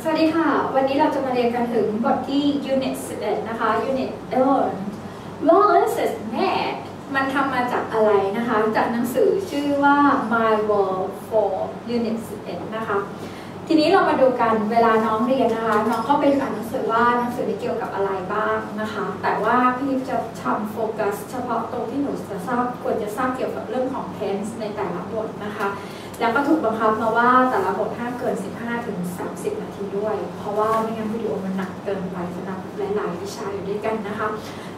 สวัสดีค่ะ วันนี้เราจะมาเรียนกันถึงบทที่ Unit 11 นะคะ Unit 11 Well this is mad มันทำมาจากอะไรนะคะ จากหนังสือชื่อว่า My World for Unit 11 นะคะ ทีนี้เรามาดูกันเวลาน้องเรียนนะคะ น้องก็ไปอ่านหนังสือว่าหนังสือนี้เกี่ยวกับอะไรบ้างนะคะ แต่ว่าพี่จะทำโฟกัส เฉพาะตรงที่หนูจะทราบควรจะทราบเกี่ยวกับเรื่องของ tense ในแต่ละบทนะคะ แล้วก็ถูกบังคับมาว่าแต่ละบทห้ามเกิน 15ถึง30 นาทีด้วย เพราะว่าไม่งั้นวิดีโอมันหนักเกินไปสำหรับหลาย ๆ วิชาอยู่ด้วยกันนะคะ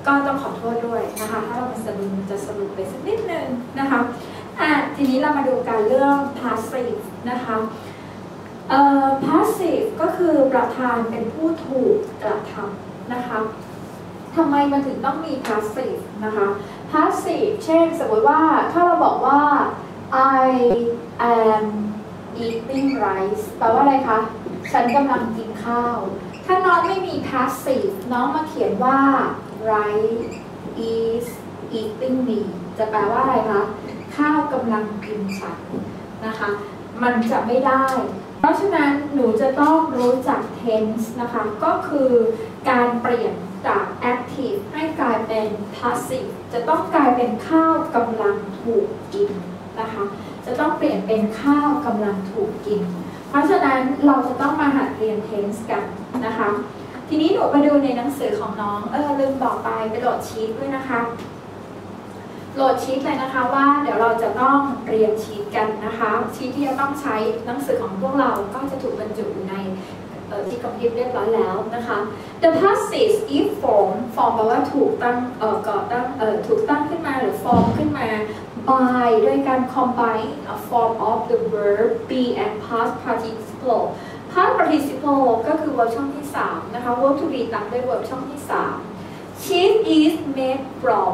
ก็ต้องขอโทษด้วยนะคะ ถ้าเรามันสรุปจะสรุปไปสักนิดนึงนะคะอะทีนี้เรามาดูการเรื่อง passive นะคะเอ่อ passive ก็คือประธานเป็นผู้ถูกกระทำนะคะทำไมมันถึงต้องมี passive นะคะ passive เช่นสมมติว่าถ้าเราบอกว่า I am eating rice แปลว่าอะไรคะ ฉันกำลังกินข้าว ถ้าน้องไม่มี passive น้องมาเขียนว่า rice is eating me จะแปลว่าอะไรคะ ข้าวกำลังกินฉันนะคะ มันจะไม่ได้ เพราะฉะนั้นหนูจะต้องรู้จัก tense นะคะ ก็คือการเปลี่ยนจาก active ให้กลายเป็น passive จะต้องกลายเป็นข้าวกำลังถูกกินนะคะ จะต้องเปลี่ยนเป็นข้าวกำลังถูกกิน เพราะฉะนั้นเราจะต้องมาหัดเรียน tense กันนะคะ ทีนี้หนูมาดูในหนังสือของน้องเออลืมบอกไปไปโหลดชีตด้วยนะคะ โหลดชีตเลยนะคะว่าเดี๋ยวเราจะต้องเรียนชีตกันนะคะ ชีตที่จะต้องใช้หนังสือของพวกเราก็จะถูกบรรจุอยู่ในที่คอมพิวเตอร์เรียบร้อยแล้วนะคะ the passive if form form แปลว่าถูกตั้งเอ่อก่อตั้งเอ่อถูกตั้งขึ้นมาหรือ form ขึ้นมา by ด้วยการ combine a form of the verb be and past participle past participle ก็คือ verb ช่องที่ 3 นะคะ verb to be ตามด้วย verb ช่องที่ 3 cheese is made from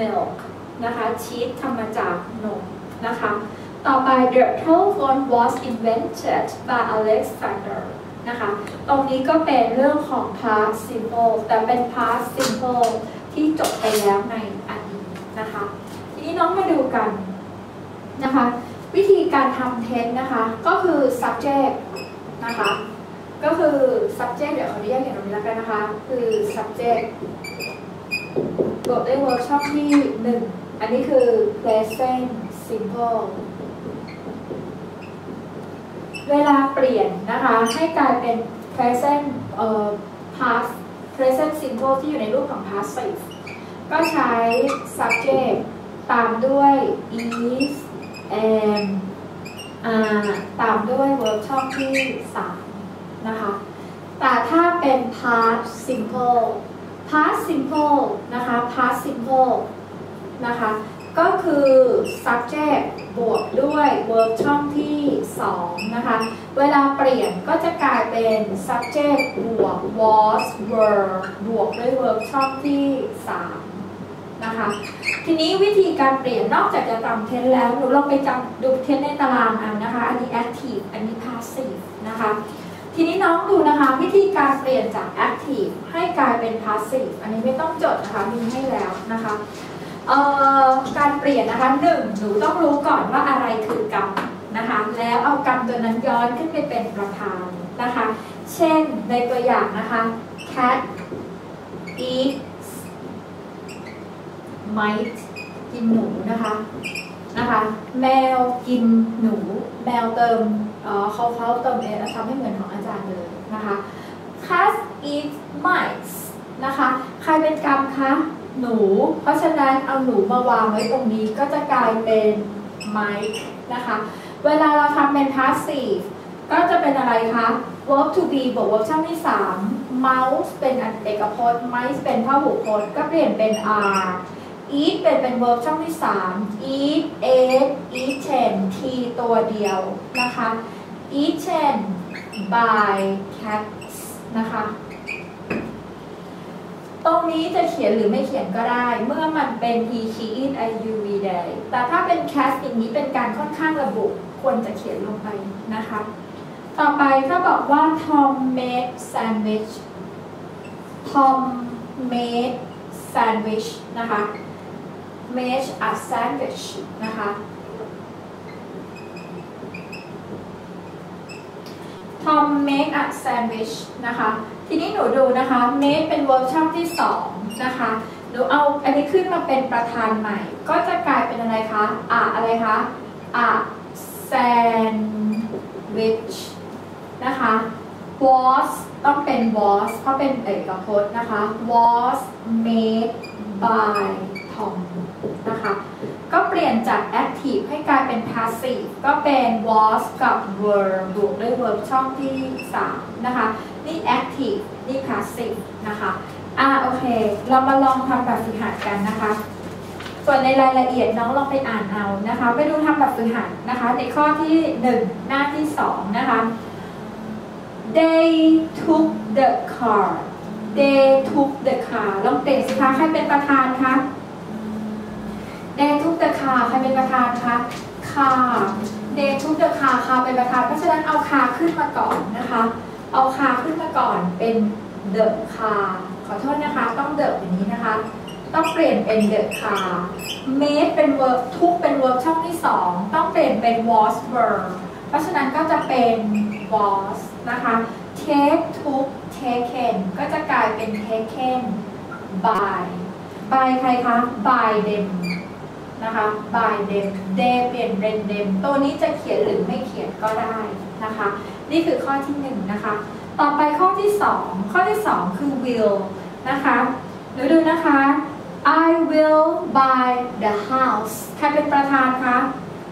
milk นะคะ cheese ทำมาจากนมนะคะ ต่อไป the telephone was invented by Alexander นะคะ ตรงนี้ก็เป็นเรื่องของ past simple แต่เป็น past simple ที่จบไปแล้วในอดีตนะคะ นี้น้องมาดูกันนะคะ วิธีการทำเทนนะคะ ก็คือ subject นะคะ ก็คือ subject เดี๋ยวขออนุญาตเขียนตรงนี้แล้วกันนะคะ คือ subject บวกด้วย verb ช่องที่ 1 อันนี้คือ present simple เวลาเปลี่ยนนะคะ ให้กลายเป็น present เอ่อ past present simple ที่อยู่ในรูปของ passive ก็ใช้ subject ตามด้วย is am are ตามด้วย verb ช่องที่ 3 นะคะ แต่ถ้าเป็น past simple past simple นะคะ past simple นะคะ ก็คือ subject บวกด้วย verb ช่องที่ 2 นะคะ เวลาเปลี่ยนก็จะกลายเป็น subject บวก was were บวกด้วย verb ช่องที่ 3 นะคะ ทีนี้วิธีการเปลี่ยนนอกจากจะจำเทนแล้วหนูลองไปจำดูเทนในตารางอันนะคะ อันนี้ active อันนี้ passive นะคะ ทีนี้น้องดูนะคะ วิธีการเปลี่ยนจาก active ให้กลายเป็น passive อันนี้ไม่ต้องจดนะคะมีให้แล้วนะคะการเปลี่ยนนะคะหนึ่งหนูต้องรู้ก่อนว่าอะไรคือกรรมนะคะแล้วเอากรรมตัวนั้นย้อนขึ้นไปเป็นประธานนะคะ เช่นในตัวอย่างนะคะ cat eat might กินหนูนะคะนะคะแมวกินหนู แมวเติมเขาเขาเติมเอทำให้เหมือนของอาจารย์เลยนะคะ cat eats mice นะคะใครเป็นกรรมคะหนู เพราะฉะนั้นเอาหนูมาวางไว้ตรงนี้ก็จะกลายเป็น mic นะคะ เวลาเราทำเป็น passive ก็จะเป็นอะไรคะ verb to be บวก verb ช่องที่ 3 mouse เป็นเอกพจน์ mice เป็นพหุพจน์ ก็เปลี่ยนเป็น are eat เป็นเป็น verb ช่องที่ 3 eat ate eaten t ตัวเดียวนะคะ eaten by cats นะคะ ตรงนี้จะเขียนหรือไม่เขียนก็ได้ เมื่อมันเป็น he she it i u v day แต่ถ้าเป็น cast อย่างนี้เป็นการค่อนข้างระบุควรจะเขียนลงไปนะคะ ต่อไปถ้าบอกว่า Tom made sandwich Tom made sandwich นะคะ made a sandwich นะคะ Tom make a sandwich นะคะ ทีนี้หนูดูนะคะ make เป็น verb ช่องที่สองนะคะ หนูเอาอันนี้ขึ้นมาเป็นประธานใหม่ ก็จะกลายเป็นอะไรคะ อะอะไรคะ a sandwich นะคะ was ต้องเป็น was เพราะเป็นเอกพจน์นะคะ was made by นะคะ ก็เปลี่ยนจาก active ให้กลายเป็น passive ก็เป็น was กับ were บวกด้วย verb ช่องที่ 3 นะคะ นี่ active นี่ passive นะคะอ่าโอเค เรามาลองทำแบบฝึกหัดกันนะคะ ส่วนในรายละเอียดน้องลองไปอ่านเอานะคะ ไปดูทำแบบฝึกหัดนะคะ ในข้อที่ 1 หน้าที่ 2 นะคะ they took the car they took the car ลองเปลี่ยนสิคะใครเป็นประธานคะ they took the car ใครเป็นประธานคะ car they took the car car เป็นประธาน เพราะฉะนั้นเอา car ขึ้นมาก่อนนะคะ เอา car ขึ้นมาก่อนเป็น the car ขอโทษนะคะ ต้อง the อย่างนี้นะคะ ต้องเปลี่ยนเป็น the car made เป็น verb ทุกเป็น verb ช่องที่2ต้องเปลี่ยนเป็น was were เพราะฉะนั้นก็จะเป็น was นะคะ take took taken ก็จะกลายเป็น taken by by ใครคะ by them นะคะ by them they เปลี่ยนเป็น them ตัวนี้จะเขียนหรือไม่เขียนก็ได้นะคะ นี่คือข้อที่หนึ่งนะคะ ต่อไปข้อที่สองข้อที่สองคือ will นะคะหนูดูนะคะ I will buy the house ใครเป็นประธานคะ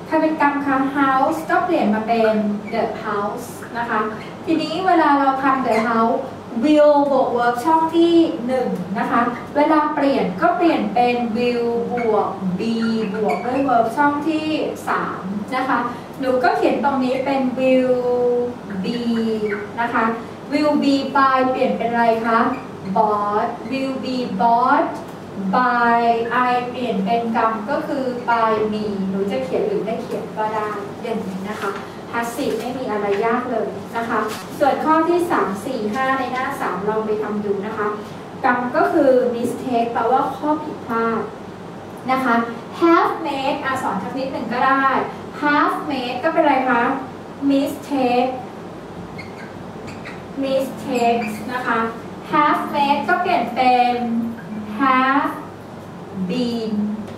ใครเป็นกรรมคะ house ก็เปลี่ยนมาเป็น the house นะคะ ทีนี้เวลาเราทำ the house will บวก verb ช่องที่ 1 นะคะ เวลาเปลี่ยนก็เปลี่ยนเป็น will บวก be บวกด้วย verb ช่องที่ 3 นะคะ หนูก็เขียนตรงนี้เป็น will be นะคะ will be by เปลี่ยนเป็นอะไรคะ bought will be bought by I เปลี่ยนเป็นกรรมก็คือ by me หนูจะเขียนหรือไม่เขียนก็ได้อย่างนี้นะคะ passive ไม่มีอะไรยากเลยนะคะ ส่วนข้อที่ 3 4 5 ในหน้า 3 ลองไปทำดูนะคะกรรมก็คือ mistake แปลว่าข้อผิดพลาดนะคะ have made อะสอนสักนิดหนึ่งก็ได้ have made ก็เป็นอะไรคะ mistake mistakes นะคะ have made ก็เปลี่ยนเป็น have been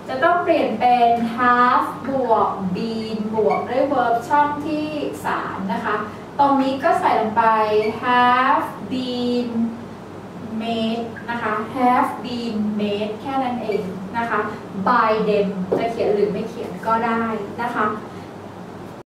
จะต้องเปลี่ยนเป็น have บวก been บวกด้วย verb ช่องที่ 3 นะคะ ตรงนี้ก็ใส่ลงไป have been made นะคะ have been made แค่นั้นเองนะคะ by them จะเขียนหรือไม่เขียนก็ได้นะคะ